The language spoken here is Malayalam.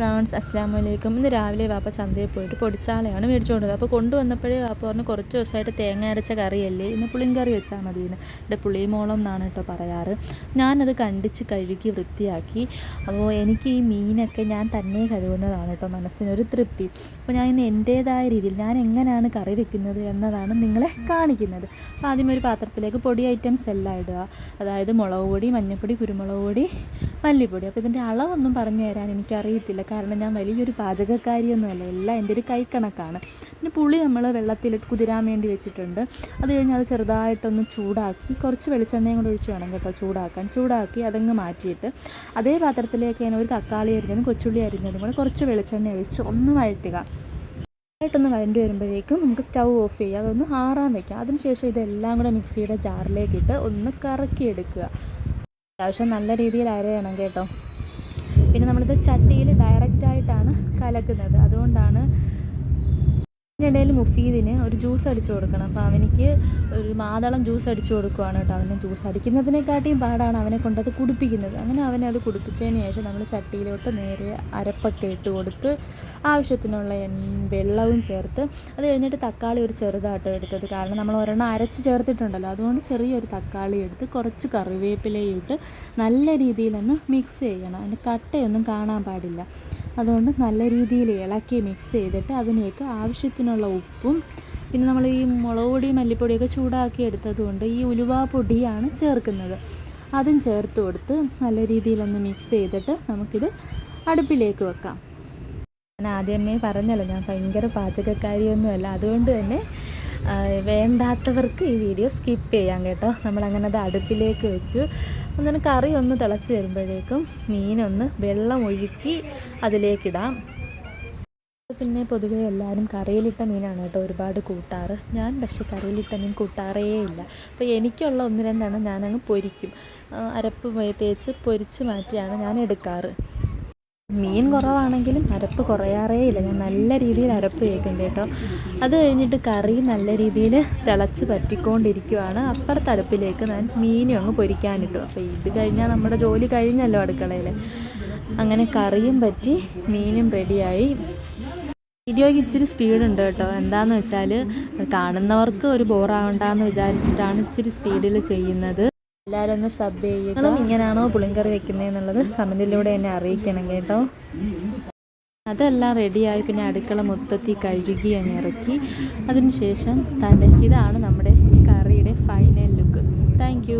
ഫ്രാൻസ് അസ്സാം വലൈക്കും ഇന്ന് രാവിലെ വാപ്പ ചന്തയിൽ പോയിട്ട് പൊടിച്ചാളയാണ് മേടിച്ചുകൊണ്ടത് അപ്പോൾ കൊണ്ടുവന്നപ്പോഴേ വാപ്പ പറഞ്ഞു കുറച്ച് ദിവസമായിട്ട് തേങ്ങ അരച്ച കറിയല്ലേ? ഇന്ന് പുളിങ്കറി വെച്ചാൽ മതി എന്ന് എന്റെ പുളിമോളം എന്നാണ് കേട്ടോ പറയാറ്. ഞാനത് കണ്ടിച്ച് കഴുകി വൃത്തിയാക്കി. അപ്പോൾ എനിക്ക് ഈ മീനൊക്കെ ഞാൻ തന്നെ കഴുകുന്നതാണ് കേട്ടോ മനസ്സിനൊരു തൃപ്തി. അപ്പോൾ ഞാൻ ഇന്ന് എന്റേതായ രീതിയിൽ ഞാൻ എങ്ങനെയാണ് കറി വെക്കുന്നത് എന്നതാണ് നിങ്ങളെ കാണിക്കുന്നത്. അപ്പോൾ ആദ്യം ഒരു പാത്രത്തിലേക്ക് പൊടി ഐറ്റംസ് എല്ലാം ഇടുക. അതായത് മുളക് പൊടി മഞ്ഞൾപ്പൊടി കുരുമുളക് പൊടി മല്ലിപ്പൊടി. അപ്പോൾ ഇതിന്റെ അളവൊന്നും പറഞ്ഞു തരാൻ എനിക്കറിയത്തില്ല. കാരണം ഞാൻ വലിയൊരു പാചകക്കാരിയൊന്നുമല്ല. എല്ലാം എന്റെ ഒരു കൈക്കണക്കാണ്. പിന്നെ പുളി നമ്മൾ വെള്ളത്തിൽ കുതിരാൻ വേണ്ടി വെച്ചിട്ടുണ്ട്. അത് കഴിഞ്ഞാൽ അത് ചെറുതായിട്ടൊന്ന് ചൂടാക്കി കുറച്ച് വെളിച്ചെണ്ണയും കൂടെ ഒഴിച്ച് വേണം കേട്ടോ ചൂടാക്കാൻ. ചൂടാക്കി അതങ്ങ് മാറ്റിയിട്ട് അതേ പാത്രത്തിലേക്ക് ഞാൻ ഒരു തക്കാളി അരിഞ്ഞതും കൊച്ചുള്ളി അരിഞ്ഞതും കൂടെ കുറച്ച് വെളിച്ചെണ്ണ ഒഴിച്ച് ഒന്ന് വഴറ്റുക. ആയിട്ടൊന്ന് വഴണ്ടി വരുമ്പോഴേക്കും നമുക്ക് സ്റ്റൗ ഓഫ് ചെയ്യുക. അതൊന്ന് ആറാൻ വയ്ക്കാം അതിനുശേഷം ഇതെല്ലാം കൂടെ മിക്സിയുടെ ജാറിലേക്കിട്ട് ഒന്ന് കറക്കിയെടുക്കുക. അത്യാവശ്യം നല്ല രീതിയിൽ അരയണം കേട്ടോ. പിന്നെ നമ്മളിത് ചട്ടിയിൽ ഡയറക്റ്റായിട്ടാണ് കലക്കുന്നത്. അതുകൊണ്ടാണ് ഇതിനിടയിൽ മുഫീദിന് ഒരു ജ്യൂസ് അടിച്ചു കൊടുക്കണം. അപ്പോൾ അവനിക്ക് ഒരു മാതളം ജ്യൂസ് അടിച്ചു കൊടുക്കുകയാണ് കേട്ടോ അവന് ജ്യൂസ്. അടിക്കുന്നതിനെക്കാട്ടിയും പാടാണ് അവനെ കൊണ്ടത് കുടിപ്പിക്കുന്നത്. അങ്ങനെ അവനെ അത് കുടിപ്പിച്ചതിന് ശേഷം നമ്മൾ ചട്ടിയിലോട്ട് നേരെ അരപ്പൊക്കെ ഇട്ട് കൊടുത്ത് ആവശ്യത്തിനുള്ള വെള്ളവും ചേർത്ത് അത് കഴിഞ്ഞിട്ട് തക്കാളി ഒരു ചെറുതായിട്ട് എടുത്തത്. കാരണം നമ്മൾ ഒരെണ്ണം അരച്ച് ചേർത്തിട്ടുണ്ടല്ലോ. അതുകൊണ്ട് ചെറിയൊരു തക്കാളി എടുത്ത് കുറച്ച് കറിവേപ്പിലയും ഇട്ട് നല്ല രീതിയിലൊന്ന് മിക്സ് ചെയ്യണം. അതിന് കട്ടയൊന്നും കാണാൻ പാടില്ല. അതുകൊണ്ട് നല്ല രീതിയിൽ ഇളക്കി മിക്സ് ചെയ്തിട്ട് അതിലേക്ക് ആവശ്യത്തിനുള്ള ഉപ്പും പിന്നെ നമ്മൾ ഈ മുളക് പൊടി മല്ലിപ്പൊടിയൊക്കെ ചൂടാക്കി എടുത്തതുകൊണ്ട് ഈ ഉലുവ പൊടിയാണ് ചേർക്കുന്നത്. അതും ചേർത്ത് കൊടുത്ത് നല്ല രീതിയിലൊന്ന് മിക്സ് ചെയ്തിട്ട് നമുക്കിത് അടുപ്പിലേക്ക് വെക്കാം. ഞാൻ ആദ്യമേ പറഞ്ഞല്ലോ ഞാൻ ഭയങ്കര പാചകക്കാരിയൊന്നുമല്ല. അതുകൊണ്ട് തന്നെ വേണ്ടാത്തവർക്ക് ഈ വീഡിയോ സ്കിപ്പ് ചെയ്യാം കേട്ടോ. നമ്മളങ്ങനെ അത് അടുപ്പിലേക്ക് വെച്ചു. അങ്ങനെ കറി ഒന്ന് തിളച്ച് വരുമ്പോഴേക്കും മീനൊന്ന് വെള്ളം ഒഴുക്കി അതിലേക്കിടാം. പിന്നെ പൊതുവേ എല്ലാവരും കറിയിലിട്ട മീനാണ് കേട്ടോ ഒരുപാട് കൂട്ടാറ്. ഞാൻ പക്ഷേ കറിയിലിട്ട മീൻ കൂട്ടാറേ ഇല്ല. അപ്പോൾ എനിക്കുള്ള ഒന്ന് രണ്ടെണ്ണം ഞാനങ്ങ് പൊരിക്കും. അരപ്പ് തേച്ച് പൊരിച്ച് മാറ്റിയാണ് ഞാൻ എടുക്കാറ്. മീൻ കുറവാണെങ്കിലും അരപ്പ് കുറയാറേ ഇല്ല. ഞാൻ നല്ല രീതിയിൽ അരപ്പ് കേൾക്കും കേട്ടോ. അത് കഴിഞ്ഞിട്ട് കറി നല്ല രീതിയിൽ തിളച്ച് പറ്റിക്കൊണ്ടിരിക്കുവാണ്. അപ്പുറത്തെ അടുപ്പിലേക്ക് ഞാൻ മീനും അങ്ങ് പൊരിക്കാനിട്ടു അപ്പോൾ ഇത് കഴിഞ്ഞാൽ നമ്മുടെ ജോലി കഴിഞ്ഞല്ലോ അടുക്കളയിൽ. അങ്ങനെ കറിയും പറ്റി മീനും റെഡിയായി. വീഡിയോയ്ക്ക് ഇച്ചിരി സ്പീഡുണ്ട് കേട്ടോ. എന്താണെന്ന് വെച്ചാൽ കാണുന്നവർക്ക് ഒരു ബോറാവണ്ടെന്ന് വിചാരിച്ചിട്ടാണ് ഇച്ചിരി സ്പീഡിൽ ചെയ്യുന്നത്. എല്ലാവരും ഒന്ന് സബ് ചെയ്യുക. ഇങ്ങനെയാണോ പുളിങ്കറി വെക്കുന്നതെന്നുള്ളത് കമന്റിലൂടെ എന്നെ അറിയിക്കണം കേട്ടോ. അതെല്ലാം റെഡിയായി പിന്നെ അടുക്കള മൊത്തത്തിൽ കഴുകി അങ്ങ് ഇറക്കി. അതിനുശേഷം തന്റെ ഇതാണ് നമ്മുടെ കറിയുടെ ഫൈനൽ ലുക്ക് താങ്ക്